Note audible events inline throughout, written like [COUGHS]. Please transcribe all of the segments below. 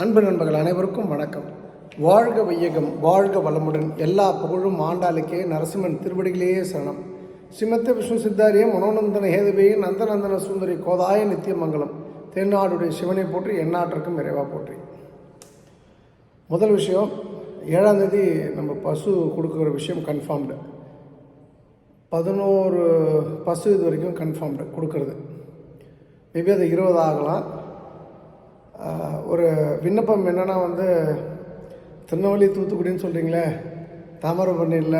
அன்பு நண்பர்கள் அனைவருக்கும் வணக்கம். வாழ்க வையகம் வாழ்க வளமுடன். எல்லா புகழும் ஆண்டாளுக்கே நரசிம்மன் திருவடிகளே சரணம். சிமத்த விஷ்ணு சித்தாரிய மனோநந்தன ஹேதுவே நந்தநந்தன சுந்தரி கோதாய நித்தியமங்கலம். தென்னாடுடைய சிவனை போற்றி எந்நாட்டிற்கும் நிறைவாக போற்றி. முதல் விஷயம் ஏழாம் தேதி நம்ம பசு கொடுக்குற விஷயம் கன்ஃபார்ம்டு பதினோரு பசு இது வரைக்கும் கன்ஃபார்ம்டு கொடுக்கறது. மேபி அது இருபது ஆகலாம். ஒரு விண்ணப்பம் என்னென்னா வந்து திருநெல்வேலி தூத்துக்குடின்னு சொல்கிறீங்களே தாமிரபரணியில்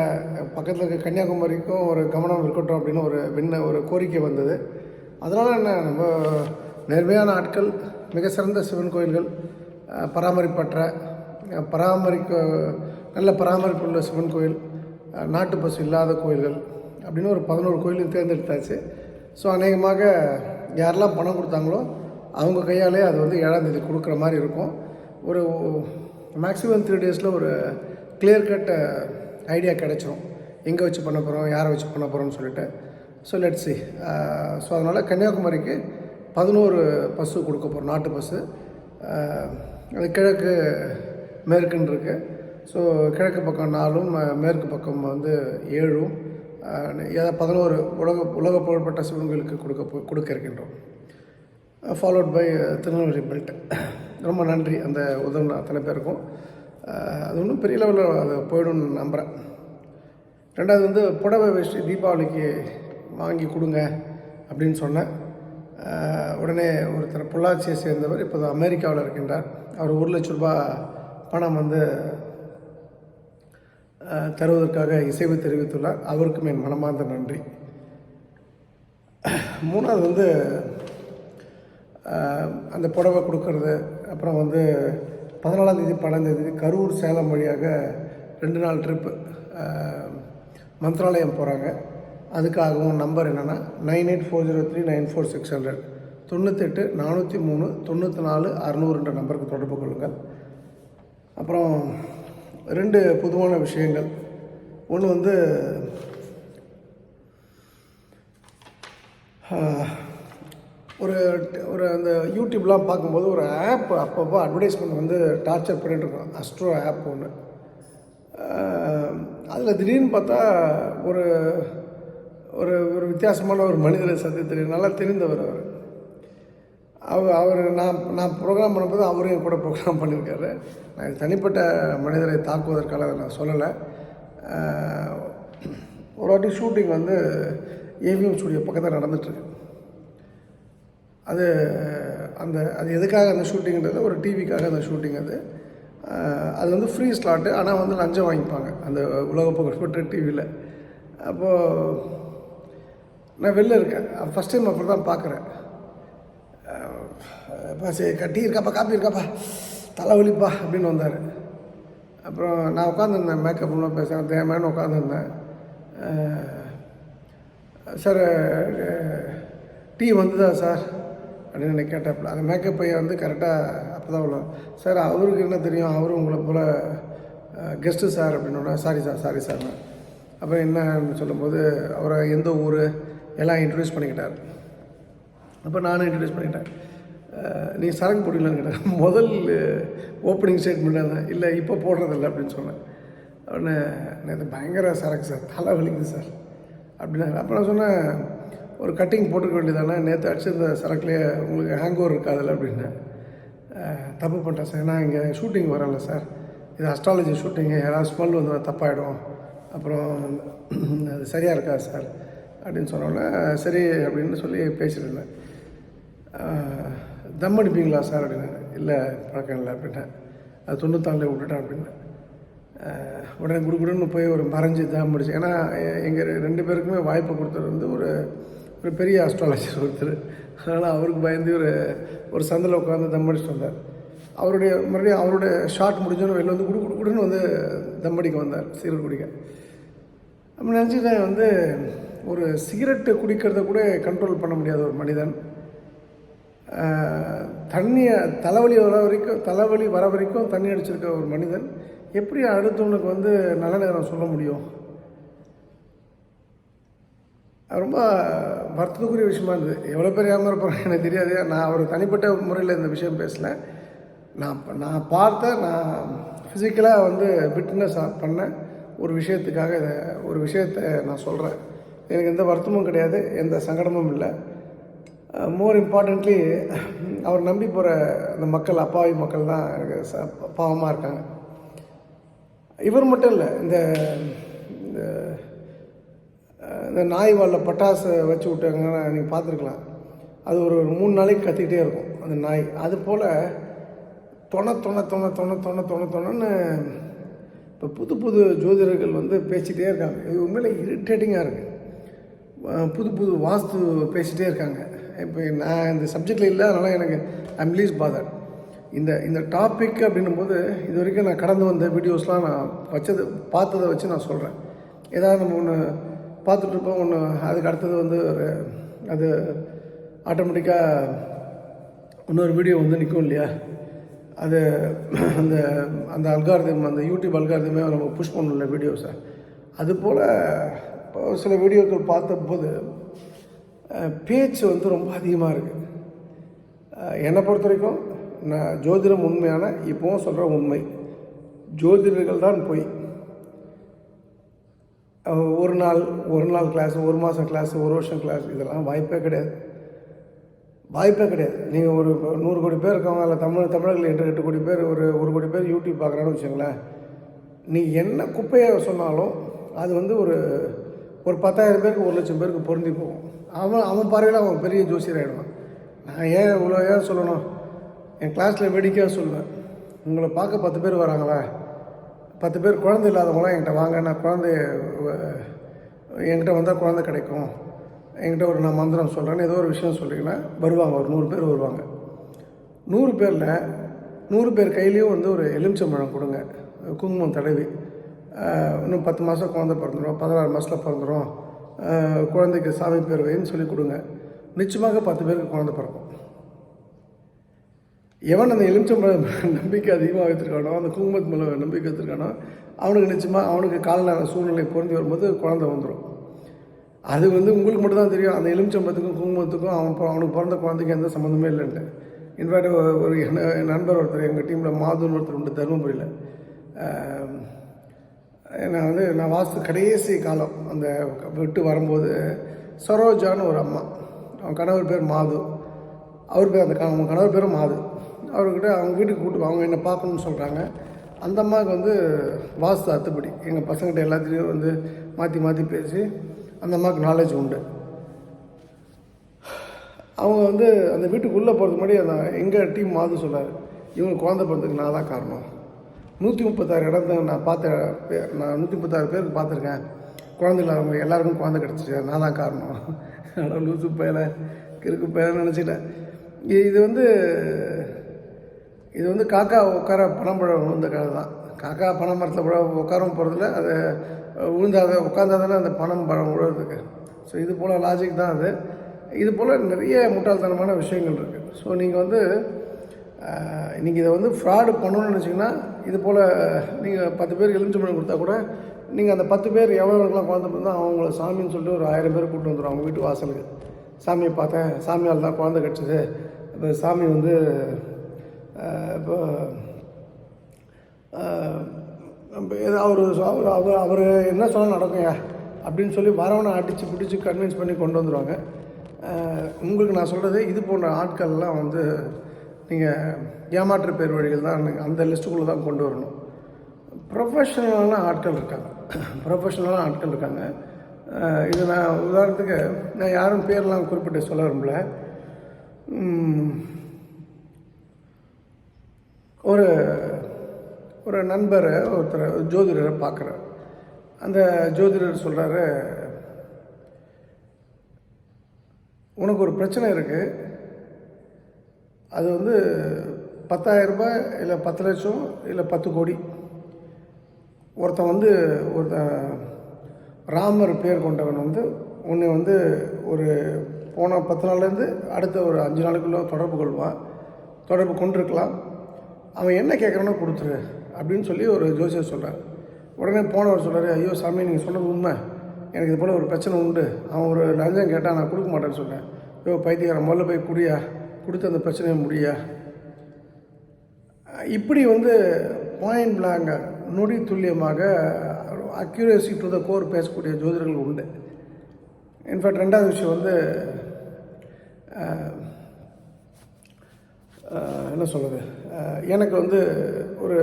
பக்கத்தில் இருக்க கன்னியாகுமரிக்கும் ஒரு கவனம் இருக்கட்டும் அப்படின்னு ஒரு விண்ண ஒரு கோரிக்கை வந்தது. அதனால் என்ன நம்ம நேர்மையான ஆட்கள் மிக சிறந்த சிவன் கோயில்கள் பராமரிப்பற்ற பராமரிக்க நல்ல பராமரிப்பு உள்ள சிவன் கோயில் நாட்டு பசு இல்லாத கோயில்கள் அப்படின்னு ஒரு பதினோரு கோயிலும் தேர்ந்தெடுத்தாச்சு. ஸோ அநேகமாக யாரெல்லாம் பணம் கொடுத்தாங்களோ அவங்க கையாலே அது வந்து ஏழாம் தேதி கொடுக்குற மாதிரி இருக்கும். ஒரு மேக்ஸிமம் த்ரீ டேஸில் ஒரு கிளியர் கட் ஐடியா கிடைச்சிரும். எங்கே வச்சு பண்ண போகிறோம் யாரை வச்சு பண்ண போகிறோம்னு சொல்லிட்டு. ஸோ லெட்ஸி ஸோ அதனால் கன்னியாகுமரிக்கு பதினோரு பஸ்ஸு கொடுக்க போகிறோம் நாட்டு பஸ்ஸு. Uh, அது கிழக்கு மேற்குன்னு இருக்குது ஸோ கிழக்கு பக்கம் நாலும் uh, மேற்கு பக்கம் வந்து ஏழும். Uh, ஏதாவது பதினோரு உலக உலக புகழ்பெற்ற சிவன்களுக்கு கொடுக்க போ- கொடுக்க இருக்கின்றோம். Uh, followed by uh, Tirunelveli belt [COUGHS] ரொம்ப நன்றி அந்த உதவின அத்தனை பேருக்கும். Uh, அது ஒன்றும் பெரிய லெவலில் அது போயிடும்னு நம்புகிறேன் ரெண்டாவது வந்து புடவை வச்சு தீபாவளிக்கு வாங்கி கொடுங்க அப்படின்னு சொன்னேன். உடனே ஒருத்தர் பொள்ளாச்சியை சேர்ந்தவர் இப்போது அமெரிக்காவில் இருக்கின்றார். அவர் ஒரு லட்ச ரூபாய் பணம் வந்து தருவதற்காக இசைவு தெரிவித்துள்ளார். அவருக்கும் என் மனமார்ந்த நன்றி. [COUGHS] மூணாவது வந்து அந்த புடவை கொடுக்கறது அப்புறம் வந்து பதினாலாம் தேதி பன்னெண்டாம் தேதி கரூர் சேலம் வழியாக ரெண்டு நாள் ட்ரிப்பு மந்த்ராலயம் போகிறாங்க அதுக்காகவும் நம்பர் என்னென்னா nine eight four zero three nine four six hundred தொண்ணூத்தெட்டு நானூற்றி மூணு தொண்ணூற்றி நாலு அறநூறுன்ற நம்பருக்கு தொடர்பு கொள்ளுங்கள். அப்புறம் ரெண்டு பொதுவான விஷயங்கள். ஒன்று வந்து ஒரு ஒரு அந்த யூடியூப்லாம் பார்க்கும்போது ஒரு ஆப் அப்பப்போ அட்வர்டைஸ்மெண்ட் வந்து டார்ச்சர் பண்ணிகிட்ருக்கோம் இருக்கோம். அஸ்ட்ரோ ஆப் ஒன்று அதில் திடீர்னு பார்த்தா ஒரு ஒரு ஒரு வித்தியாசமான ஒரு மனிதரை சந்தி தெரியும் நல்லா தெரிந்தவர் அவர். அவர் அவர் நான் நான் ப்ரோக்ராம் பண்ணும்போது அவரும் என் கூட ப்ரோக்ராம் பண்ணியிருக்காரு. நான் தனிப்பட்ட மனிதரை தாக்குவதற்காக அதை நான் சொல்லலை. ஒரு வாட்டி ஷூட்டிங் வந்து ஏவிஎம் ஸ்டுடியோ பக்கத்தில் நடந்துட்டுருக்கு அது அந்த அது எதுக்காக அந்த ஷூட்டிங்கிறது ஒரு டிவிக்காக அந்த ஷூட்டிங் அது. அது வந்து ஃப்ரீ ஸ்லாட்டு ஆனால் வந்து லஞ்சம் வாங்கிப்பாங்க. அந்த உலக புகழ்பெற்ற டிவியில் அப்போது நான் வெளில இருக்கேன். ஃபஸ்ட் டைம் அப்படி தான் பார்க்குறேன் அப்பா சரி டீ இருக்காப்பா காப்பி இருக்காப்பா தலைவலிப்பா அப்படின்னு வந்தார். அப்புறம் நான் உட்காந்துருந்தேன் மேக்கப்லாம் பேசுகிறேன் தேவையான உட்காந்துருந்தேன் சார் டீ வந்துதா சார்? அப்படின்னு எனக்கு கேட்டாப்புல. அந்த மேக்கப் பையன் வந்து கரெக்டாக அப்போ தான் உள்ள சார் அவருக்கு என்ன தெரியும்? அவரும் உங்களை போல் கெஸ்ட்டு சார் அப்படின்னா சாரி சார் சாரி சார் அப்புறம் என்னன்னு சொல்லும்போது அவரை எந்த ஊர்? எல்லாம் இன்ட்ரடியூஸ் பண்ணிக்கிட்டார். அப்போ நானும் இன்ட்ரடியூஸ் பண்ணிக்கிட்டேன் நீ சரக்கு போடலான்னு கேட்டேன். முதல் ஓப்பனிங் ஸ்டேட்மெண்ட் தான் இல்லை இப்போ போடுறதில்ல அப்படின்னு சொன்னேன். உடனே நேற்று பயங்கர சரக்கு சார் தலை வலிக்குது சார் அப்படின்னாங்க அப்போ நான் சொன்னேன் ஒரு கட்டிங் போட்டுக்க வேண்டியதானே நேற்று அடிச்சிருந்த சரக்குலேயே உங்களுக்கு ஹேங் ஓவர் இருக்காதுல்ல அப்படின்னேன் தப்பு பண்ணிட்டேன் சார். நான் இங்கே ஷூட்டிங் வரல சார். இது அஸ்ட்ராலஜி ஷூட்டிங்கு யாராவது ஸ்மெல் வந்து தப்பாயிடும். அப்புறம் அது சரியாக இருக்காது சார்? அப்படின்னு சொன்னோன்னே சரி அப்படின்னு சொல்லி பேசியிருந்தேன் தம் அடிப்பீங்களா சார் அப்படின்னாரு இல்லை பழக்கம் இல்லை அப்படின்னேன் அது தொண்ணூத்தாண்டில் விட்டுட்டேன் அப்படின்னேன் உடனே குடுகுடுன்னு போய் ஒரு மறைஞ்சு தம் அடிச்சு ஏன்னா எங்கள் ரெண்டு பேருக்குமே வாய்ப்பு கொடுத்தது வந்து ஒரு ஒரு பெரிய அஸ்ட்ராலஜர் ஒருத்தர். அதனால் அவருக்கு பயந்து ஒரு ஒரு சந்தில் உட்காந்து தம் அடிச்சுட்டு வந்தார். அவருடைய மறுபடியும் அவருடைய ஷார்ட் முடிஞ்சோன்னு வெளில வந்து குடு குடுன்னு வந்து தம் அடிக்க வந்தார் சிகரெட் குடிக்க. நம்ம நினச்சிட்டேன் வந்து ஒரு சிகரெட்டு குடிக்கிறத கூட கண்ட்ரோல் பண்ண முடியாத ஒரு மனிதன். தண்ணியை தலைவலி வர வரைக்கும் தலைவலி வர வரைக்கும் தண்ணி அடிச்சிருக்க ஒரு மனிதன். எப்படி அடுத்தவனுக்கு வந்து நல்ல நேரம் சொல்ல முடியும்? ரொம்ப வருத்தத்துக்குரிய விஷயமா இருந்தது. எவ்வளோ பேர் ஏமாற எனக்கு தெரியாது. நான் அவர் தனிப்பட்ட முறையில் இந்த விஷயம் பேசல. நான் நான் பார்த்த நான் ஃபிசிக்கலாக வந்து விட்னஸ் பண்ண ஒரு விஷயத்துக்காக இதை ஒரு விஷயத்தை நான் சொல்கிறேன் எனக்கு எந்த வருத்தமும் கிடையாது. எந்த சங்கடமும் இல்லை. மோர் இம்பார்ட்டண்ட்லி அவர் நம்பி போகிற அந்த மக்கள் அப்பாவி மக்கள் தான் எனக்கு ச பாவமாக இருக்காங்க. இவர் மட்டும் இல்லை இந்த இந்த நாய் வாழில் பட்டாசு வச்சு விட்டாங்கன்னா நீங்கள் பார்த்துருக்கலாம். அது ஒரு ஒரு மூணு நாளைக்கு கத்திக்கிட்டே இருக்கும் அந்த நாய். அது போல் தொண தொண தொண தொண தொண தொண தொணன்னு இப்போ புது புது ஜோதிடர்கள் வந்து பேசிகிட்டே இருக்காங்க. இது உண்மையில இரிட்டேட்டிங்காக இருக்குது புது புது வாஸ்து பேசிகிட்டே இருக்காங்க. இப்போ நான் இந்த சப்ஜெக்டில் இல்லை அதனால் எனக்கு ஐம் லீஸ் பாதர் இந்த இந்த டாபிக் அப்படின்னும் போது இது வரைக்கும் நான் கடந்து வந்த வீடியோஸ்லாம் நான் வச்சது பார்த்ததை வச்சு நான் சொல்கிறேன் ஏதாவது நம்ம ஒன்று பார்த்துட்ருப்போம். ஒன்று அதுக்கு அடுத்தது வந்து ஒரு அது ஆட்டோமேட்டிக்காக இன்னொரு வீடியோ வந்து நிற்கும் இல்லையா? அது அந்த அந்த அல்காரதம் அந்த யூடியூப் அல்காரதமே நம்ம புஷ் பண்ணல வீடியோஸை அதுபோல் இப்போ சில வீடியோக்கள் பார்த்தபோது பேச்சு வந்து ரொம்ப அதிகமாக இருக்குது என்னை பொறுத்த வரைக்கும் நான் ஜோதிடம் உண்மையான இப்போவும் சொல்கிற உண்மை. ஜோதிடர்கள் தான் போய். ஒரு நாள் ஒரு நாள் கிளாஸ் ஒரு மாதம் கிளாஸ் ஒரு வருஷம் கிளாஸ் இதெல்லாம் வாய்ப்பே கிடையாது. வாய்ப்பே கிடையாது. நீங்கள் ஒரு நூறு கோடி பேர் இருக்கவங்க இல்லை தமிழ் தமிழர்கள் எட்டு எட்டு கோடி பேர் ஒரு ஒரு கோடி பேர் யூடியூப் பார்க்குறான்னு வச்சுங்களேன் நீ என்ன குப்பையை சொன்னாலும் அது வந்து ஒரு ஒரு பத்தாயிரம் பேருக்கு ஒரு லட்சம் பேருக்கு பொருந்தி போகும். அவன் அவன் பார்வையில் அவன் பெரிய ஜோசியர் ஆகிடுவான் நான் ஏன் இவ்வளோ ஏன் சொல்லணும்? என் கிளாஸில் வேடிக்கையாக சொல்லுவேன் உங்களை பார்க்க பத்து பேர் வராங்களா? பத்து பேர் குழந்தை இல்லாதவங்களாம் என்கிட்ட வாங்க நான் குழந்தை என்கிட்ட வந்தால் குழந்தை கிடைக்கும். என்கிட்ட ஒரு நான் மந்திரம் சொல்கிறேன்னு ஏதோ ஒரு விஷயம் சொல்லிங்கன்னா வருவாங்க. ஒரு நூறு பேர் வருவாங்க. நூறு பேரில் நூறு பேர் கையிலையும் வந்து ஒரு எலுமிச்சம்பழம் கொடுங்க. குங்குமம் தடவி. இன்னும் பத்து மாதம் குழந்தை பிறந்துடும் பதினாறு மாதத்தில் பிறந்துடும் குழந்தைக்கு சாமி பேர் வைன்னு சொல்லி கொடுங்க. நிச்சயமாக பத்து பேருக்கு குழந்தை பிறக்கும். எவன் அந்த எலுமிச்சம்பழம் நம்பிக்கை அதிகமாக வைத்திருக்கானோ அந்த குங்குமத்து மேலே நம்பிக்கை வச்சுருக்கானோ அவனுக்கு நிச்சயமாக அவனுக்கு காலநேர சூழ்நிலை பொருந்தி வரும்போது குழந்தை வந்துடும் அது வந்து உங்களுக்கு மட்டும் தான் தெரியும். அந்த எலுமிச்சம்பழத்துக்கும் குங்குமத்துக்கும் அவன் அவனுக்கு பிறந்த குழந்தைக்கு எந்த சம்மந்தமே இல்லைன்ட்டு. இன்ஃபேக்ட் ஒரு என் நண்பர் ஒருத்தர் எங்கள் டீமில் மாதுன்னு ஒருத்தர் உண்டு தருமபுரியில். நான் வந்து நான் வாஸ்து கடைசி காலம் அந்த விட்டு வரும்போது சரோஜான்னு ஒரு அம்மா. அவன் கணவர் பேர் மாது. அவர் பேர் அந்த அவன் அவங்க கணவர் பேரும் மாது. அவர்கிட்ட அவங்க வீட்டுக்கு கூட்டு அவங்க என்னை பார்க்கணும்னு சொல்கிறாங்க அந்த அம்மாவுக்கு வந்து வாஸ்து அத்துப்படி. எங்கள் பசங்கிட்ட எல்லாத்துலேயும் வந்து மாற்றி மாற்றி பேசி அந்த அம்மாவுக்கு நாலேஜ் உண்டு. அவங்க வந்து அந்த வீட்டுக்குள்ளே போகிறதுக்கு முன்னாடி அந்த எங்கள் டீம் மாது சொன்னார். இவங்க குழந்தை பிறந்ததுக்கு நான் தான் காரணம். நூற்றி முப்பத்தாறு இடத்த நான் பார்த்த நான் நூற்றி முப்பத்தாறு பேருக்கு பார்த்துருக்கேன். குழந்தை இல்லாதவங்க எல்லாருக்கும் குழந்தை கிடச்சிச்சு நான் தான் காரணம். ஆனால் லூசு பயலை கிறுக்கு பயலை நினச்சிட்டேன். இது வந்து இது வந்து காக்கா உட்கார பனம்பழம் விழுந்த கதை தான். காக்கா பனை மரத்தில் விழ உட்காரவும் போகிறதில்ல அது விழுந்தாத உட்காந்தாதானே அந்த பனம் பழம் விழுறதுக்கு ஸோ இது போல் லாஜிக் தான் அது. இது போல் நிறைய முட்டாள்தனமான விஷயங்கள் இருக்குது ஸோ நீங்கள் வந்து நீங்கள் இதை வந்து ஃப்ராடு பண்ணணும்னு நினச்சிங்கன்னா இது போல் நீங்கள் பத்து பேர் எலுமிச்சம்பழம் கொடுத்தா கூட நீங்கள் அந்த பத்து பேர் எவ்வளோக்கெல்லாம் குழந்தை பிறந்தா அவங்கள சாமின்னு சொல்லிட்டு ஒரு ஆயிரம் பேர் கூப்பிட்டு வந்துடும் அவங்க வீட்டு வாசலுக்கு. சாமியை பார்த்தேன். சாமியால் தான் குழந்தை கிடச்சிது இப்போ சாமி வந்து இப்போ அவர் அவர் அவர் அவர் என்ன சொன்னால் நடக்குங்க அப்படின்னு சொல்லி வரவனை அடித்து பிடிச்சி கன்வின்ஸ் பண்ணி கொண்டு வந்துடுவாங்க உங்களுக்கு நான் சொல்கிறது இது போன்ற ஆட்கள்லாம் வந்து நீங்கள் ஏமாற்று பேர் வழிகள் தான் அந்த லிஸ்ட்டுக்குள்ளே தான் கொண்டு வரணும். ப்ரொஃபஷனலான ஆட்கள் இருக்காங்க. ப்ரொஃபஷனலான ஆட்கள் இருக்காங்க. இது நான் உதாரணத்துக்கு நான் யாரும் பேர்லாம் குறிப்பிட்டு சொல்ல விரும்பல. ஒரு ஒரு நண்பரை ஒருத்தர் ஜோதிடரை பார்க்குறார். அந்த ஜோதிடர் சொல்கிறாரு உனக்கு ஒரு பிரச்சனை இருக்குது அது வந்து பத்தாயிரரூபா இல்லை பத்து லட்சம் இல்லை பத்து கோடி. ஒருத்தன் வந்து ஒருத்தன் ராமர் பேர் கொண்டவன் வந்து உன்னை வந்து ஒரு போன பத்து நாள்லேருந்து அடுத்த ஒரு அஞ்சு நாளுக்குள்ளே தொடர்பு கொள்வான். தொடர்பு கொண்டிருக்கலாம். அவன் என்ன கேட்குறானோ கொடுத்துரு அப்படின்னு சொல்லி ஒரு ஜோசியர் சொல்கிறார் உடனே போனவர் சொல்றாரு ஐயோ சாமி நீங்கள் சொன்னது உண்மை. எனக்கு இது போல் ஒரு பிரச்சனை உண்டு. அவன் ஒரு லஞ்சம் கேட்டால் நான் கொடுக்க மாட்டேன்னு சொன்னேன். ஐயோ பைத்தியக்காரன் முதல்ல போய் குடியா. கொடுத்து அந்த பிரச்சனையை முடியா. இப்படி வந்து பாயிண்ட் பிளாங்க நொடி துல்லியமாக அக்யூரேசி டு த கோர் பேசக்கூடிய ஜோதிடர்கள் உண்டு. இன்ஃபேக்ட் ரெண்டாவது விஷயம் வந்து என்ன சொல்கிறது எனக்கு வந்து ஒரு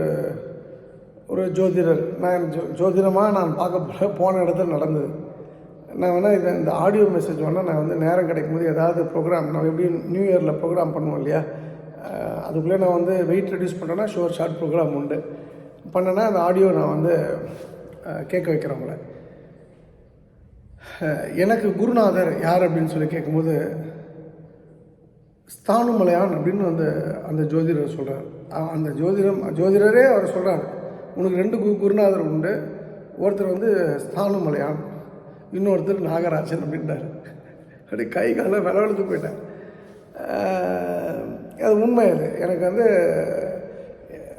ஒரு ஜோதிடர் நான் ஜோ ஜோதிடமாக நான் பார்க்க போ- போன இடத்துல நடந்தது. நான் வேணால் இதை இந்த ஆடியோ மெசேஜ் வேணால் நான் வந்து நேரம் கிடைக்கும் போது ஏதாவது ப்ரோக்ராம் நான் எப்படி நியூ இயரில் ப்ரோக்ராம் பண்ணுவோம் இல்லையா? அதுக்குள்ளே நான் வந்து வெயிட் ரெடியூஸ் பண்ணுறேன்னா ஷோர் ஷார்ட் ப்ரோக்ராம் உண்டு. பண்ணேன்னா அந்த ஆடியோ நான் வந்து கேட்க வைக்கிறவங்கள எனக்கு குருநாதர் யார் அப்படின்னு சொல்லி கேட்கும்போது ஸ்தானுமலையான் அப்படின்னு அந்த அந்த ஜோதிடர் சொல்கிறார் அந்த ஜோதிடம் ஜோதிடரே அவர் சொல்கிறார் உனக்கு ரெண்டு கு குருநாதர் உண்டு. ஒருத்தர் வந்து ஸ்தானுமலையான் இன்னொருத்தர் நாகராஜன் அப்படின்றார். அப்படி கை காலை விளவெழுத்து போயிட்டேன் அது உண்மை அது. எனக்கு வந்து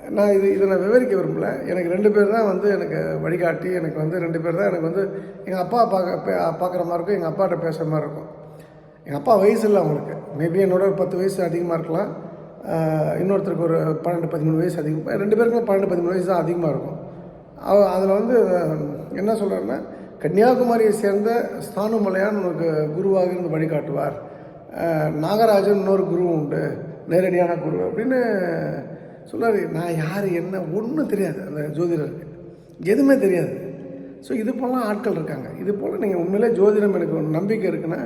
நான் இது இதை நான் விவரிக்க விரும்பல. எனக்கு ரெண்டு பேர் தான் வந்து எனக்கு வழிகாட்டி. எனக்கு வந்து ரெண்டு பேர் தான் எனக்கு வந்து எங்கள் அப்பா பார்க்க பே- பார்க்குற மாதிரி இருக்கும். எங்கள் அப்பாட்ட பேசுகிற மாதிரி இருக்கும். எங்கள் அப்பா வயசு இல்லை அவங்களுக்கு. மேபி என்னோட ஒரு பத்து வயசு அதிகமாக இருக்கலாம். இன்னொருத்தருக்கு ஒரு பன்னெண்டு பதிமூணு வயசு அதிகம். ரெண்டு பேருக்குமே பன்னெண்டு பதிமூணு வயசு தான் அதிகமாக இருக்கும். அவ அதில் வந்து என்ன சொல்கிறாருன்னா கன்னியாகுமரியை சேர்ந்த ஸ்தானுமலையான் உனக்கு குருவாக இருந்து வழிகாட்டுவார். நாகராஜன் இன்னொரு குரு உண்டு. நேரடியான குரு அப்படின்னு சொல்றாரு. நான் யார் என்ன ஒன்றும் தெரியாது அந்த ஜோதிடருக்கு. எதுவுமே தெரியாது. ஸோ இது போலாம் ஆட்கள் இருக்காங்க. இது போல் நீங்கள் உண்மையிலே ஜோதிடம் எனக்கு ஒரு நம்பிக்கை இருக்குன்னா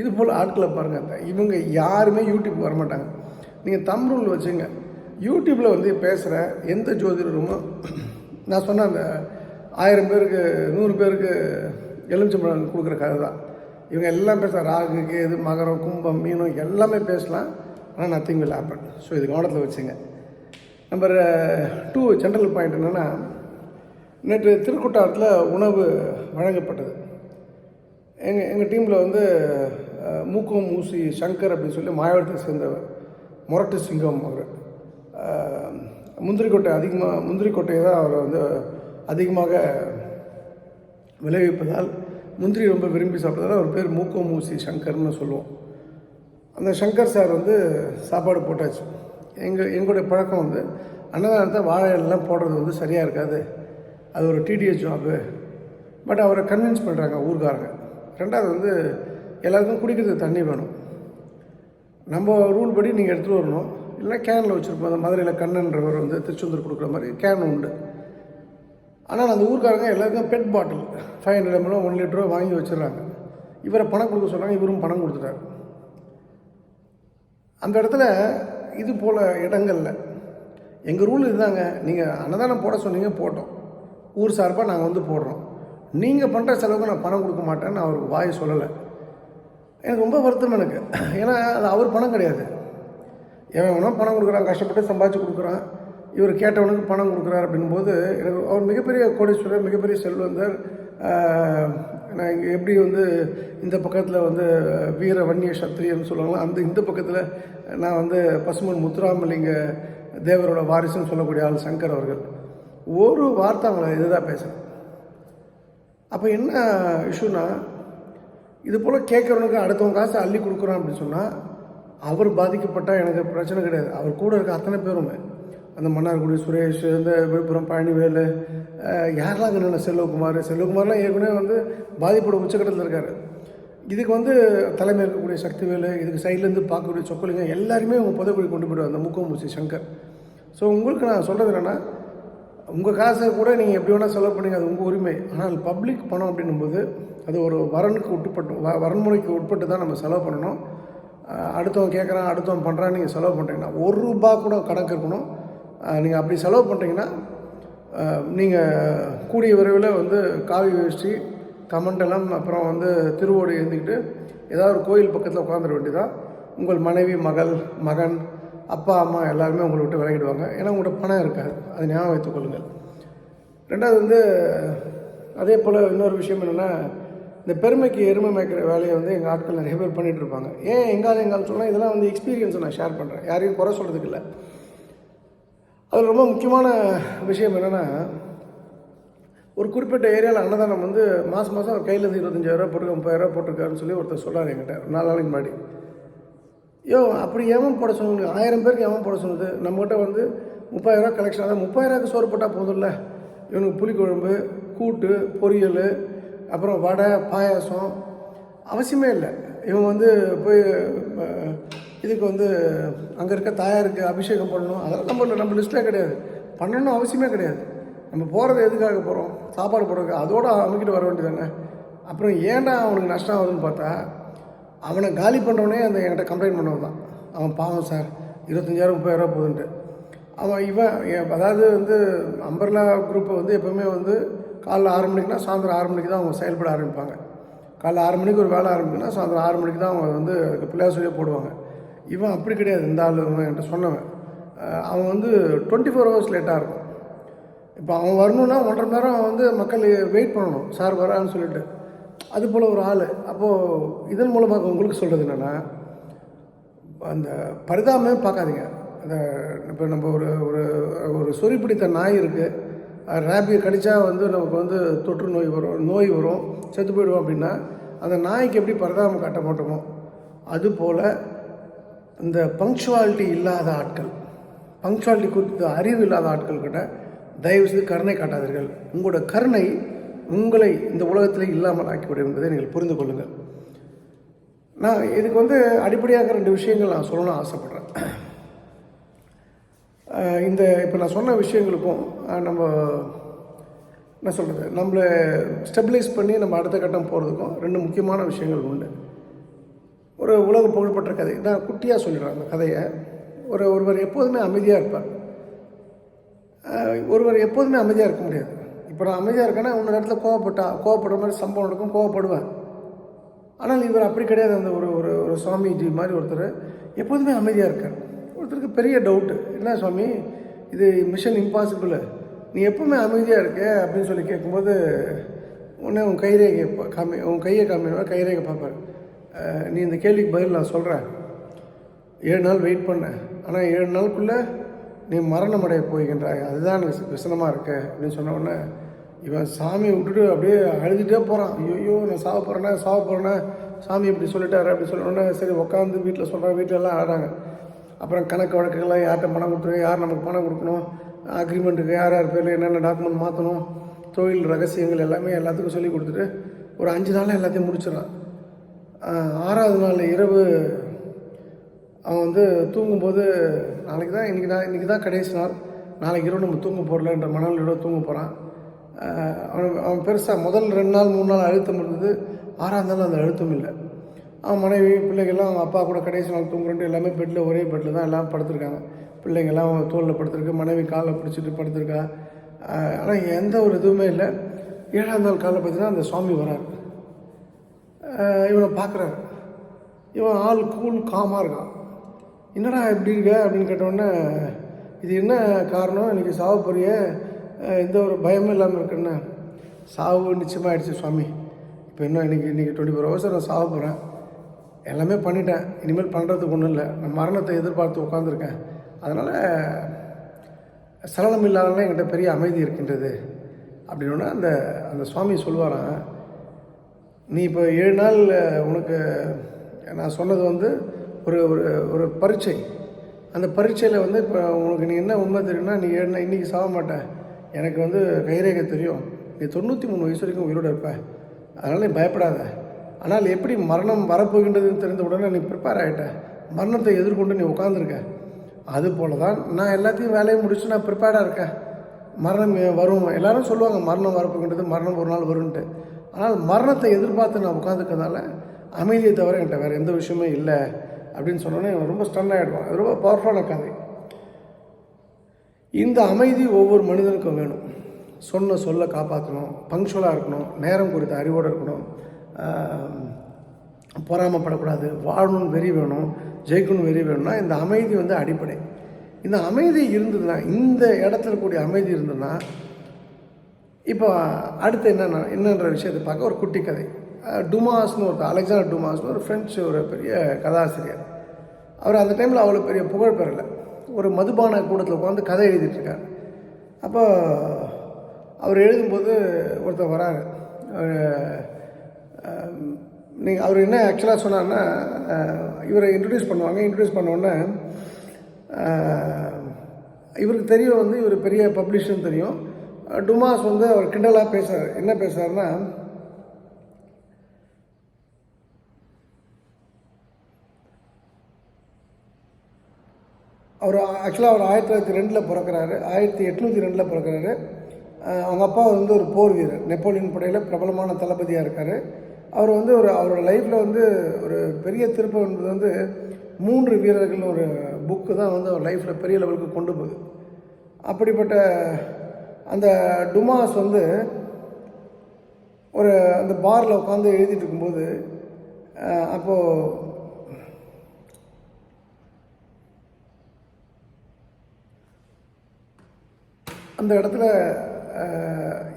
இது போல் ஆட்களை பாருங்கள் இவங்க யாருமே யூடியூப் வர மாட்டாங்க நீங்கள் தம்ரூல் வச்சுங்க. யூடியூப்பில் வந்து பேசுகிற எந்த ஜோதிடருமோ நான் சொன்ன அந்த ஆயிரம் பேருக்கு நூறு பேருக்கு எலுமிச்சம்பழம் கொடுக்குற கதை தான். இவங்க எல்லாம் பேச ராகு கேது மகரம் கும்பம் மீனம் எல்லாமே பேசலாம். ஆனால் நத்திங் வில் happen. ஸோ இது கவனத்தில் வச்சுங்க. நம்பர் டூ ஜென்ரல் பாயிண்ட் என்னென்னா நேற்று திருக்குட்டாரத்தில் உணவு வழங்கப்பட்டது. எங்கள் எங்கள் டீமில் வந்து மூக்கம் மூசி சங்கர் அப்படின்னு சொல்லி மாயாவரத்தை சேர்ந்தவர். முரட்டு சிங்கம் அவர். அஹ், முந்திரிக்கொட்டை அதிகமாக முந்திரிக்கொட்டையை தான் அவர் வந்து அதிகமாக விளைவிப்பதால் முந்திரி ரொம்ப விரும்பி சாப்பிட்டதால் அவர் பேர் மூக்கோ மூசி சங்கர்னு சொல்லுவோம். அந்த சங்கர் சார் வந்து சாப்பாடு போட்டாச்சு. எங்கள் எங்களுடைய பழக்கம் வந்து அன்னதானத்தை வாழை எல்லாம் போடுறது வந்து சரியாக இருக்காது. அது ஒரு டிடிஎஸ் ஜாபு பட் அவரை கன்வின்ஸ் பண்ணுறாங்க ஊர்காரங்க ரெண்டாவது வந்து எல்லாருக்கும் குடிக்கிறதுக்கு தண்ணி வேணும். நம்ம ரூல் படி நீங்கள் எடுத்துகிட்டு வரணும். இல்லை கேனில் வச்சுருப்போம். அந்த மதுரையில் கண்ணன்றவர் வந்து திருச்செந்தூர் கொடுக்குற மாதிரி கேன் உண்டு. ஆனால் அந்த ஊருக்காரங்க எல்லாருக்கும் PET bottle five hundred ML one லிட்டரோ வாங்கி வச்சிடுறாங்க. இவரை பணம் கொடுக்க சொன்னாங்க இவரும் பணம் கொடுத்துட்டாரு. அந்த இடத்துல இது போல் இடங்களில் எங்கள் ரூல் இதுதாங்க. நீங்கள் அன்னதானம் போட சொன்னீங்க போட்டோம். ஊர் சார்பாக நாங்கள் வந்து போடுறோம். நீங்கள் பண்ணுற செலவுக்கு நான் பணம் கொடுக்க மாட்டேன்னு அவருக்கு வாய் சொல்லலை. எனக்கு ரொம்ப வருத்தம் எனக்கு ஏன்னா அது அவர் பணம் கிடையாது. எவன் வேணால் பணம் கொடுக்குறான் கஷ்டப்பட்டு சம்பாதிச்சு கொடுக்குறான். இவர் கேட்டவனுக்கு பணம் கொடுக்குறாரு அப்படின்போது எனக்கு அவர் மிகப்பெரிய கோடீஸ்வரர் மிகப்பெரிய செல்வந்தர். நான் இங்கே எப்படி வந்து இந்த பக்கத்தில் வந்து வீர வன்னிய சத்திரியன்னு சொல்லுவாங்களோ அந்த இந்த பக்கத்தில் நான் வந்து பசுமன் முத்துராமலிங்க தேவரோட வாரிசுன்னு சொல்லக்கூடிய ஆள் சங்கர் அவர்கள். ஒரு வார்த்தை அவங்கள இதுதான் பேசுகிறேன் அப்போ என்ன இஷ்யூனா இது போல் கேட்குறவனுக்கு அடுத்தவங்க காசு அள்ளி கொடுக்குறான் அப்படின்னு சொன்னால் அவர் பாதிக்கப்பட்டால் எனக்கு பிரச்சனை கிடையாது. அவர் கூட இருக்க அத்தனை பேருமே. அந்த மன்னார்குடி சுரேஷ் இந்த விழுப்புரம் பழனிவேலு யாரெல்லாம் அங்கே நின்று செல்வகுமார். செல்வகுமார்லாம் ஏற்கனவே வந்து பாதிப்போட உச்சக்கட்டத்தில் இருக்கார். இதுக்கு வந்து தலைமை இருக்கக்கூடிய சக்திவேலு இதுக்கு சைட்லேருந்து பார்க்கக்கூடிய சொக்கலிங்க எல்லாருமே அவங்க புதைக்குழி கொண்டு போயிடுவார் அந்த முக்கம்பூசி சங்கர். ஸோ உங்களுக்கு நான் சொல்கிறது என்னென்னா உங்கள் காசை கூட நீங்கள் எப்படி வேணால் செலவு பண்ணுங்க அது உங்கள் உரிமை. ஆனால் பப்ளிக் பணம் அப்படின்னும்போது அது ஒரு வரனுக்கு உட்பட்டு வ வரன்முறைக்கு உட்பட்டு தான் நம்ம செலவு பண்ணணும். அடுத்தவன் கேட்குறான் அடுத்தவன் பண்ணுறான் நீங்கள் செலவு பண்ணுறீங்கன்னா ஒரு ரூபா கூட கணக்கு இருக்கணும். நீங்கள் அப்படி செலவு பண்ணுறீங்கன்னா நீங்கள் கூடிய விரைவில் வந்து காவி வேஷ்டி கமண்டலம் அப்புறம் வந்து திருவோடு எழுந்துக்கிட்டு ஏதாவது ஒரு கோயில் பக்கத்தில் உட்காந்துட வேண்டியதான் உங்கள் மனைவி மகள் மகன் அப்பா அம்மா எல்லாருமே உங்களை விட்டு விலகிடுவாங்க. ஏன்னா உங்கள்கிட்ட பணம் இருக்காது. அதை ஞாபகம் வைத்துக் கொள்ளுங்கள். ரெண்டாவது வந்து அதே போல் இன்னொரு விஷயம் என்னென்னா இந்த பெருமைக்கு எருமை மேய்க்கிற வேலையை வந்து எங்கள் ஆட்கள் நிறைய பேர் பண்ணிகிட்டு இருப்பாங்க. ஏன் எங்கால் எங்கால் சொன்னால் இதெல்லாம் வந்து எக்ஸ்பீரியன்ஸை நான் ஷேர் பண்ணுறேன் யாரையும் குறை சொல்கிறதுக்கு இல்லை. அதில் ரொம்ப முக்கியமான விஷயம் என்னென்னா ஒரு குறிப்பிட்ட ஏரியாவில் அன்னதானம் வந்து மாதம் மாதம் அவர் கையில் இருந்து இருபத்தஞ்சாயிரரூவா போட்டு முப்பதாயிரரூவா போட்டிருக்காருன்னு சொல்லி ஒருத்தர் சொல்கிறார் என்கிட்ட. ஒரு நாலு நாளைக்கு முன்னாடி. யோ அப்படி ஏன் போட சொன்னது ஆயிரம் பேருக்கு ஏன் போட சொன்னது. நம்மகிட்ட வந்து முப்பாயிரரூவா கலெக்ஷன் அதான் முப்பதாயிரரூவாக்கு சோறு போட்டால் போதும்ல. இவனுக்கு புளிக்குழம்பு கூட்டு பொரியல் அப்புறம் வடை பாயாசம் அவசியமே இல்லை. இவன் வந்து போய் இதுக்கு வந்து அங்கே இருக்க தாயாருக்கு அபிஷேகம் பண்ணணும். அதெல்லாம் நம்ம நம்ம லிஸ்ட்டில் கிடையாது. பண்ணணும் அவசியமே கிடையாது. நம்ம போகிறது எதுக்காக போகிறோம் சாப்பாடு போடுறதுக்கு. அதோடு அமைக்கிட்டு வர வேண்டியதானே அப்புறம் ஏன்டா அவனுக்கு நஷ்டம் ஆகுதுன்னு பார்த்தா அவனை காலி பண்ணுறவனே அந்த என்கிட்ட கம்ப்ளைண்ட் பண்ணவன் தான். அவன் பாவம் சார் இருபத்தஞ்சாயிரம் முப்பதாயிரம் போகுதுன்ட்டு. அவன் இவன் அதாவது வந்து அம்பர்லா குரூப்பை வந்து எப்போவுமே வந்து காலைல ஆறு மணிக்குனா சாயந்தரம் ஆறு மணிக்கு தான் அவங்க செயல்பட ஆரம்பிப்பாங்க. காலைல ஆறு மணிக்கு ஒரு வேலை ஆரம்பிக்குன்னா சாயந்தரம் ஆறு மணிக்கு தான் அவங்க வந்து அதுக்கு பிள்ளையார் சொல்லியே போடுவாங்க. இவன் அப்படி கிடையாது. இந்த ஆள் என்கிட்ட சொன்னவன். அவன் வந்து டுவெண்ட்டி ஃபோர் ஹவர்ஸ் லேட்டாக இருக்கும் இப்போ அவன் வரணும்னா ஒன்றரை மணி நேரம் வந்து மக்கள் வெயிட் பண்ணணும். சார் வரான்னு சொல்லிட்டு. அது போல் ஒரு ஆள். அப்போது இதன் மூலமாக உங்களுக்கு சொல்கிறது என்னென்னா அந்த பரிதாபமே பார்க்காதீங்க. அந்த இப்போ நம்ம ஒரு ஒரு ஒரு சொறி பிடித்த நாய் இருக்குது ரேபியை கடித்தா வந்து நமக்கு வந்து தொற்று நோய் வரும் நோய் வரும் செத்து போயிடுவோம் அப்படின்னா அந்த நாய்க்கு எப்படி பரிதாபம் காட்ட மாட்டோமோ அதுபோல் இந்த பங்க்சுவாலிட்டி இல்லாத ஆட்கள் பங்க்சுவாலிட்டி குறித்து அறிவு இல்லாத ஆட்கள் கிட்ட தயவு செய்து கருணை காட்டாதீர்கள். உங்களோட கருணை உங்களை இந்த உலகத்தில் இல்லாமல் ஆக்கிவிடும் என்பதை நீங்கள் புரிந்து கொள்ளுங்கள். நான் இதுக்கு வந்து அடிப்படையாக ரெண்டு விஷயங்கள் நான் சொல்லணும்னு ஆசைப்பட்றேன். இந்த இப்போ நான் சொன்ன விஷயங்களுக்கும் நம்ம என்ன சொல்கிறது நம்மளை ஸ்டெபிலைஸ் பண்ணி நம்ம அடுத்த கட்டம் போகிறதுக்கும் ரெண்டு முக்கியமான விஷயங்கள் உண்டு. ஒரு உலக புகழ்பெற்ற கதை. நான் குட்டியாக சொல்லிடுறேன் அந்த கதையை. ஒரு ஒருவர் எப்போதுமே அமைதியாக இருப்பார். ஒருவர் எப்போதுமே அமைதியாக இருக்க முடியாது. இப்போ நான் அமைதியாக இருக்கேன்னா இன்னொரு இடத்துல கோவப்பட்டான் கோவப்படுற மாதிரி சம்பவம் நடக்கும் கோவப்படுவேன். ஆனால் இவர் அப்படி கிடையாது அந்த ஒரு ஒரு ஒரு சுவாமிஜி மாதிரி ஒருத்தர். எப்போதுமே அமைதியாக இருக்கார். ஒருத்தருக்கு பெரிய டவுட்டு என்ன சுவாமி? இது மிஷன் இம்பாசிபிள் நீ எப்பவுமே அமைதியாக இருக்க அப்படின்னு சொல்லி கேட்கும்போது உடனே உன் கைரேகை காமி உன் கையை காமிடுவா கைரேகை பார்ப்பார். நீ இந்த கேள்விக்கு பதில் நான் சொல்கிறேன் ஏழு நாள் வெயிட் பண்ணேன் ஆனால் ஏழு நாளுக்குள்ளே நீ மரணம் அடைய போகின்றாய். அதுதான் எனக்கு விசனமாக இருக்க அப்படின்னு சொன்ன உடனே இவன் சாமியை விட்டுட்டு அப்படியே அழுதுகிட்டே போகிறான் ஐயோ நான் சாவ போகிறேன்னா சாவ போகிறேன்னா சாமி இப்படி சொல்லிட்டாரு அப்படி சொன்ன சரி உட்காந்து வீட்டில் சொல்கிறாங்க வீட்டில் எல்லாம் ஆடுறாங்க. அப்புறம் கணக்கு வழக்குகள்லாம் யார்கிட்ட பணம் கொடுத்துருங்க யார் நமக்கு பணம் கொடுக்கணும் அக்ரிமெண்ட்டுக்கு யார் யார் பேரில் என்னென்ன டாக்குமெண்ட் மாற்றணும் தொழில் ரகசியங்கள் எல்லாமே எல்லாத்துக்கும் சொல்லி கொடுத்துட்டு ஒரு அஞ்சு நாளில் எல்லாத்தையும் முடிச்சிடறான். ஆறாவது நாள் இரவு அவன் வந்து தூங்கும்போது நாளைக்கு தான் இன்றைக்கி தான் இன்றைக்கி தான் கடைசி நாள். நாளைக்கு இரவு நம்ம தூங்க போடலன்ற மணலோட தூங்க போகிறான் அவன் அவன் பெருசாக முதல் ரெண்டு நாள் மூணு நாள் அழுத்தம் இருந்தது. ஆறாம் நாள் அந்த அழுத்தம் இல்லை. அவன் மனைவி பிள்ளைகள்லாம் அவங்க அப்பா கூட கடைசி நாள் தூங்குறன்ட்டு எல்லாமே பெட்டில் ஒரே பெட்டில் தான் எல்லாம் படுத்திருக்காங்க. பிள்ளைங்கள்லாம் அவங்க தோளில் படுத்திருக்கு மனைவி காலை பிடிச்சிட்டு படுத்திருக்கா. ஆனால் எந்த ஒரு இதுவுமே இல்லை. ஏழாம் நாள் காலையில் பார்த்தீங்கன்னா அந்த சுவாமி வரார். இவனை பார்க்குறாரு இவன் ஆள் கூல் காமாக இருக்கான். என்னடா இப்படி இருக்க? அப்படின்னு கேட்டோடனே இது என்ன காரணம்? இன்றைக்கி சாவு போறிய. எந்த ஒரு பயமும் இல்லாமல் இருக்குன்னா சாவு நிச்சயமாக ஆயிடுச்சு சுவாமி. இப்போ இன்னும் இன்றைக்கி இன்றைக்கி டுவெண்ட்டி ஃபோர் ஹவர்ஸ் நான் சாக போகிறேன் எல்லாமே பண்ணிட்டேன். இனிமேல் பண்ணுறதுக்கு ஒன்றும் இல்லை. நான் மரணத்தை எதிர்பார்த்து உட்காந்துருக்கேன் அதனால் சலனம் இல்லாதனால என்கிட்ட பெரிய அமைதி இருக்கின்றது. அப்படின்னா அந்த அந்த சுவாமி சொல்லுவாராம் நீ இப்போ ஏழு நாள் உனக்கு நான் சொன்னது வந்து ஒரு ஒரு ஒரு பரீட்சை. அந்த பரீட்சையில் வந்து இப்போ உனக்கு நீ என்ன உண்மை தெரியும்னா நீ ஏழு நாள் இன்றைக்கி சாக மாட்டேன் எனக்கு வந்து கைரேகை தெரியும். நீ தொண்ணூற்றி மூணு வயசு வரைக்கும் உயிரோடு இருப்ப. அதனால் நீ பயப்படாத. ஆனால் எப்படி மரணம் வரப்போகின்றதுன்னு தெரிந்த உடனே நீ ப்ரிப்பேர் ஆகிட்ட மரணத்தை எதிர்கொண்டு நீ உட்காந்துருக்க அது போல தான் நான் எல்லாத்தையும் வேலையை முடிச்சு நான் ப்ரிப்பேர்டாக இருக்கேன். மரணம் வரும். எல்லாரும் சொல்லுவாங்க மரணம் வரப்போகின்றது மரணம் ஒரு நாள் வரும்ன்ட்டு. ஆனால் மரணத்தை எதிர்பார்த்து நான் உட்காந்துக்கிறதால அமைதியை தவிர என்கிட்ட வேறு எந்த விஷயமே இல்லை. அப்படின்னு சொன்னோன்னே ரொம்ப ஸ்டன் ஆகிடுவான் அது ரொம்ப பவர்ஃபுல்லான கதை. இந்த அமைதி ஒவ்வொரு மனிதனுக்கும் வேணும். சொன்ன சொல்ல காப்பாற்றணும் பங்க்சுவலாக இருக்கணும் நேரம் குறித்த அறிவோடு இருக்கணும். பொறாமப்படக்கூடாது பொறாமைப்படக்கூடாது. வாழணும்னு வெறி வேணும் ஜெயிக்கணும் வெறி வேணும்னா இந்த அமைதி வந்து அடிப்படை. இந்த அமைதி இருந்ததுன்னா இந்த இடத்துல கூடிய அமைதி இருந்ததுன்னா இப்போ அடுத்து என்னென்ன என்னன்ற விஷயத்தை பார்க்க ஒரு குட்டி கதை. டுமாஸ்னு ஒருத்தர் அலெக்சாண்டர் டுமாஸ்னு ஒரு ஃப்ரெஞ்சு ஒரு பெரிய கதாசிரியர். அவர் அந்த டைமில் அவ்வளோ பெரிய புகழ் பெறலை. ஒரு மதுபான கூடத்தில் உட்காந்து கதை எழுதிட்டுருக்கார். அப்போ அவர் எழுதும்போது ஒருத்தர் வராரு. நீங்கள் அவர் என்ன ஆக்சுவலாக சொன்னார்னா இவரை இன்ட்ரடியூஸ் பண்ணுவாங்க. இன்ட்ரடியூஸ் பண்ண உடனே இவருக்கு தெரியும் வந்து இவர் பெரிய பப்ளிஷர்னு தெரியும். டுமாஸ் வந்து அவர் கிண்டலாக பேசுகிறார் என்ன பேசுகிறாருன்னா அவர் ஆக்சுவலாக அவர் ஆயிரத்தி தொள்ளாயிரத்தி ரெண்டில் பிறக்கிறாரு. ஆயிரத்தி எட்நூற்றி ரெண்டில் பிறக்கிறாரு. அவங்க அப்பா வந்து ஒரு போர் வீரர். நெப்போலியன் படையில் பிரபலமான தளபதியாக இருக்கார். அவர் வந்து ஒரு அவரோட லைஃப்பில் வந்து ஒரு பெரிய திருப்பம் என்பது வந்து மூன்று வீரர்கள் ஒரு புக்கு தான் வந்து அவர் லைஃப்பில் பெரிய லெவலுக்கு கொண்டு போகுது. அப்படிப்பட்ட அந்த டுமாஸ் வந்து ஒரு அந்த பாரில் உட்காந்து எழுதிட்டு இருக்கும்போது அப்போது அந்த இடத்துல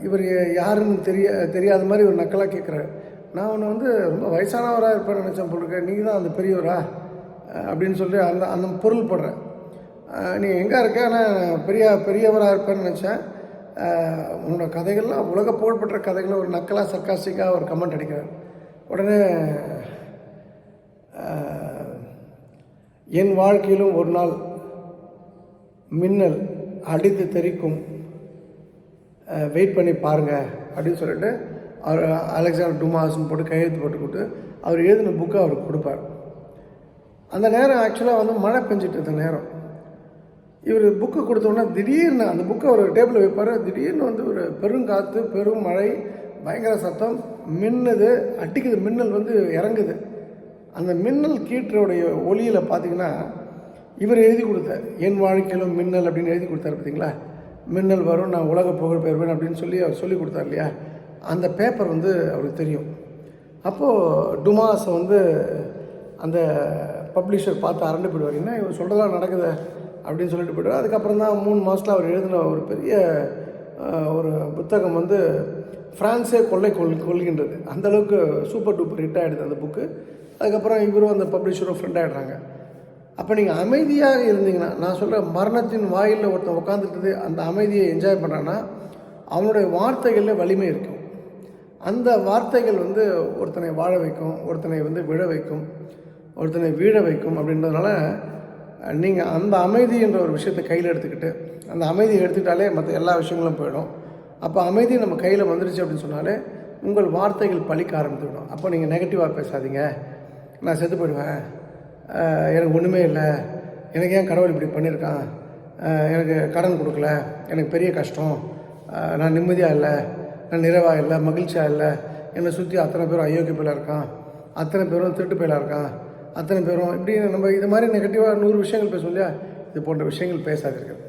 இவர் யாருன்னு தெரிய தெரியாத மாதிரி ஒரு நக்கலாக கேட்குறாரு நான் உன்னை வந்து ரொம்ப வயசானவராக இருப்பேன்னு நினச்சேன் போலுக்க நீங்கள் தான் அந்த பெரியவரா? அப்படின்னு சொல்லி அந்த அந்த பொருள் படுறேன். நீ எங்கே இருக்க? நான் பெரிய பெரியவராக இருப்பேன்னு நினச்சேன். உன்னோட கதைகள்லாம் உலக புகழ்பெற்ற கதைகளை ஒரு நக்கலாக சர்க்காஸ்டிக்காக ஒரு கமெண்ட் அடிக்கிறார். உடனே என் வாழ்க்கையிலும் ஒரு நாள் மின்னல் அடித்து தெறிக்கும். வெயிட் பண்ணி பாருங்கள் அப்படின்னு சொல்லிட்டு அவர் அலெக்சாண்டர் டுமாஸ்ன்னு போட்டு கையெழுத்து போட்டு கொடுத்து அவர் எழுதின புக்கை அவருக்கு கொடுப்பார். அந்த நேரம் ஆக்சுவலாக வந்து மழை பெஞ்சிட்டு இருந்த நேரம். இவர் புக்கு கொடுத்தோன்னா திடீர்னு அந்த புக்கை அவர் டேபிளில் வைப்பார். திடீர்னு வந்து ஒரு பெருங்காற்று பெரும் மழை பயங்கர சத்தம் மின்னுது அடிக்குது மின்னல் வந்து இறங்குது. அந்த மின்னல் கீற்றோடைய ஒளியில் பார்த்தீங்கன்னா இவர் எழுதி கொடுத்தார் என் வாழ்க்கையிலும் மின்னல் அப்படின்னு எழுதி கொடுத்தாரு பார்த்தீங்களா மின்னல் வரும் நான் உலக புகழ் பெறுவேன் அப்படின்னு சொல்லி அவர் சொல்லி கொடுத்தார் இல்லையா? அந்த பேப்பர் வந்து அவருக்கு தெரியும். அப்போது டுமாஸை வந்து அந்த பப்ளிஷர் பார்த்து அரண்டு போயிடுவார். என்ன இவர் சொல்கிறதா நடக்குது அப்படின்னு சொல்லிட்டு போயிடுவார். அதுக்கப்புறம் தான் மூணு மாதத்தில் அவர் எழுதின ஒரு பெரிய ஒரு புத்தகம் வந்து ஃப்ரான்ஸே கொள்ளை கொள் கொள்கின்றது. அந்த அளவுக்கு சூப்பர் டூப்பர் ஹிட் ஆகிடுது அந்த புக்கு அதுக்கப்புறம் இவரும் அந்த பப்ளிஷரும் ஃப்ரெண்ட் ஆகிடுறாங்க அப்போ நீங்கள் அமைதியாக இருந்தீங்கன்னா நான் சொல்கிற மரணத்தின் வாயிலில் ஒருத்தன் உட்காந்துட்டு அந்த அமைதியை என்ஜாய் பண்ணுறான்னா அவனுடைய வார்த்தைகளில் வலிமை இருக்கும். அந்த வார்த்தைகள் வந்து ஒருத்தனை வாழ வைக்கும் ஒருத்தனை வந்து விழ வைக்கும் ஒருத்தனை வீழ வைக்கும் அப்படின்றதுனால நீங்கள் அந்த அமைதின்ற ஒரு விஷயத்தை கையில் எடுத்துக்கிட்டு அந்த அமைதியை எடுத்துக்கிட்டாலே மற்ற எல்லா விஷயங்களும் போயிடும். அப்போ அமைதி நம்ம கையில் வந்துடுச்சு அப்படின்னு சொன்னாலே உங்கள் வார்த்தைகள் பழிக்க ஆரம்பித்துவிடும். அப்போ நீங்கள் நெகட்டிவாக பேசாதீங்க. நான் செத்து போயிடுவேன். எனக்கு ஒன்றுமே இல்லை. எனக்கு ஏன் கடவுள் இப்படி பண்ணியிருக்கான் எனக்கு கடன் கொடுக்கல. எனக்கு பெரிய கஷ்டம். நான் நிம்மதியாக இல்லை. நான் நிறைவாக இல்லை. மகிழ்ச்சியாக இல்லை. என்னை சுற்றி அத்தனை பேரும் அயோக்கிய பயிலாக இருக்கான். அத்தனை பேரும் திருட்டு பயிலாக இருக்கான். அத்தனை பேரும் இப்படி நம்ம இது மாதிரி நெகட்டிவாக நூறு விஷயங்கள் பேசும் இல்லையா இது போன்ற விஷயங்கள் பேசாதீர்கள்.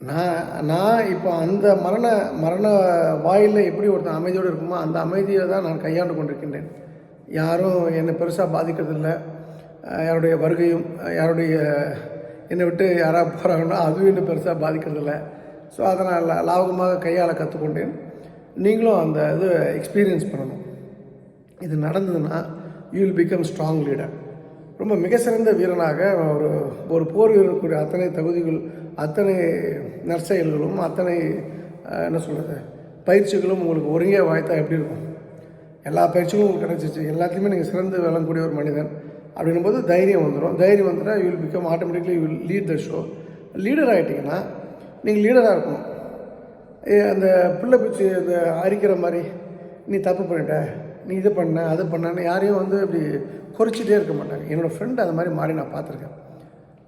நான் நான் இப்போ அந்த மரண மரண வாயிலில் எப்படி ஒருத்தன் அமைதியோடு இருக்குமோ அந்த அமைதியை தான் நான் கையாண்டு கொண்டிருக்கின்றேன். யாரும் என்னை பெருசாக பாதிக்கிறதில்ல. யாருடைய வருகையும் யாருடைய என்னை விட்டு யாராவது போகிறாங்கன்னா அதுவும் என்னை பெருசாக பாதிக்கிறதில்ல. ஸோ அதை நான் லாபகமாக கையாள கற்றுக்கொண்டேன் நீங்களும் அந்த இது எக்ஸ்பீரியன்ஸ் பண்ணணும். இது நடந்ததுன்னா you will become strong leader ரொம்ப மிக சிறந்த வீரனாக ஒரு ஒரு போர் வீரருக்குரிய அத்தனை தகுதிகள் அத்தனை நற்செயல்களும் அத்தனை என்ன சொல்கிறது பயிற்சிகளும் உங்களுக்கு ஒருங்கே வாய்த்தா எப்படி இருக்கும்? எல்லா பயிற்சிகளும் உங்களுக்கு கிடச்சிச்சு எல்லாத்துலேயுமே நீங்கள் சிறந்து விளங்கக்கூடிய ஒரு மனிதன் அப்படின்னும் போது தைரியம் வந்துடும் தைரியம் வந்துட்டால் you will become automatically you will lead the show leader ஆகிட்டிங்கன்னா நீங்கள் லீடராக இருக்கணும். ஏ, அந்த பிள்ளை பூச்சி அந்த அரிக்கிற மாதிரி நீ தப்பு பண்ணிட்ட நீ இது பண்ண அது பண்ணன்னு யாரையும் வந்து இப்படி குறைச்சிட்டே இருக்க மாட்டாங்க. என்னோடய ஃப்ரெண்ட் அது மாதிரி மாறி நான் பார்த்துருக்கேன்.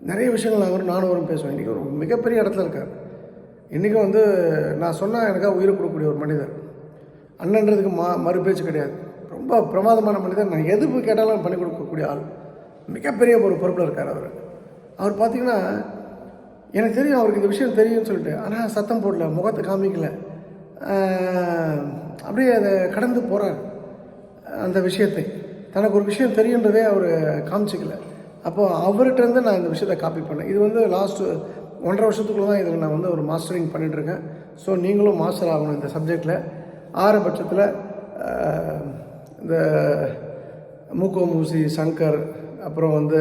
நிறைய விஷயங்கள் நான் வரும் நானும் வரும் பேசுவேன் இன்றைக்கி ஒரு மிகப்பெரிய இடத்துல இருக்கார். இன்றைக்கும் வந்து நான் சொன்னால் எனக்காக உயிர் கொடுக்கக்கூடிய ஒரு மனிதர். அண்ணன்றதுக்கு மா மறுபேச்சு கிடையாது. ரொம்ப பிரமாதமான மனிதர் நான் எது கேட்டாலும் பண்ணி கொடுக்கக்கூடிய ஆள். மிகப்பெரிய ஒரு பொறுப்பில் இருக்கார் அவர். அவர் பார்த்தீங்கன்னா எனக்கு தெரியும் அவருக்கு இந்த விஷயம் தெரியும்னு சொல்லிட்டு. ஆனால் சத்தம் போடல முகத்தை காமிக்கல. அப்படியே அதை கடந்து போகிறார் அந்த விஷயத்தை. தனக்கு ஒரு விஷயம் தெரியுன்றதே அவர் காமிச்சிக்கல. அப்போ அவர்கிட்டருந்து நான் இந்த விஷயத்தை காப்பி பண்ணேன். இது வந்து லாஸ்ட்டு ஒன்றரை வருஷத்துக்குள்ளே தான் இதில் நான் வந்து ஒரு மாஸ்டரிங் பண்ணிட்டு இருக்கேன். ஸோ நீங்களும் மாஸ்டர் ஆகணும் இந்த சப்ஜெக்டில் ஆரம்பட்சத்தில் இந்த மூக்கோ மூசி சங்கர் அப்புறம் வந்து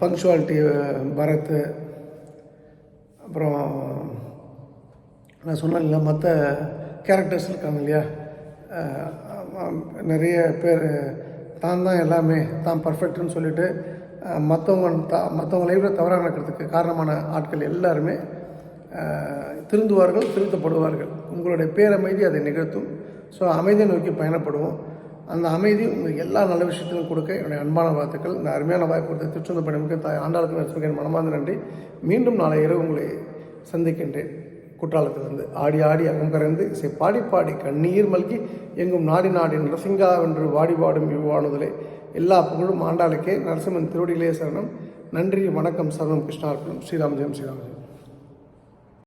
பங்க்சுவாலிட்டி பரத் அப்புறம் நான் சொன்னேன் இல்லை மற்ற கேரக்டர்ஸ் இருக்காங்க இல்லையா நிறைய பேர் தான் தான் எல்லாமே தான் பர்ஃபெக்ட்னு சொல்லிட்டு மற்றவங்க த மற்றவங்க லைஃப்பில் தவறாக நடக்கிறதுக்கு காரணமான ஆட்கள் எல்லாருமே திருந்துவார்கள் திருத்தப்படுவார்கள். உங்களுடைய பேரமைதி அதை நிகழ்த்தும். ஸோ அமைதியை நோக்கி பயணப்படுவோம். அந்த அமைதி உங்களுக்கு எல்லா நல்ல விஷயத்திலும் கொடுக்க என்னுடைய அன்பான வாழ்த்துக்கள். இந்த அருமையான வாய்ப்பு கொடுத்த திருச்செந்த பணிமுக தாய் ஆண்டாளுக்கு நரசிம்மன் மனமார்ந்த நன்றி. மீண்டும் நாளை இரவு உங்களை சந்திக்கின்றேன். குற்றாலத்திலிருந்து ஆடி ஆடி அகம் கரைந்து இசை பாடி பாடி கண்ணீர் மல்கி எங்கும் நாடி நாடி நரசிங்கா என்று வாடி பாடும் இவ்வாணுதலே எல்லா புகழும் ஆண்டாளுக்கே. நரசிம்மன் திருவடிகளே சரணம். நன்றி வணக்கம் சரணம் கிருஷ்ணார்ப்பணம் ஸ்ரீராம் ஜெயம் ஸ்ரீராம் ஜெயம்.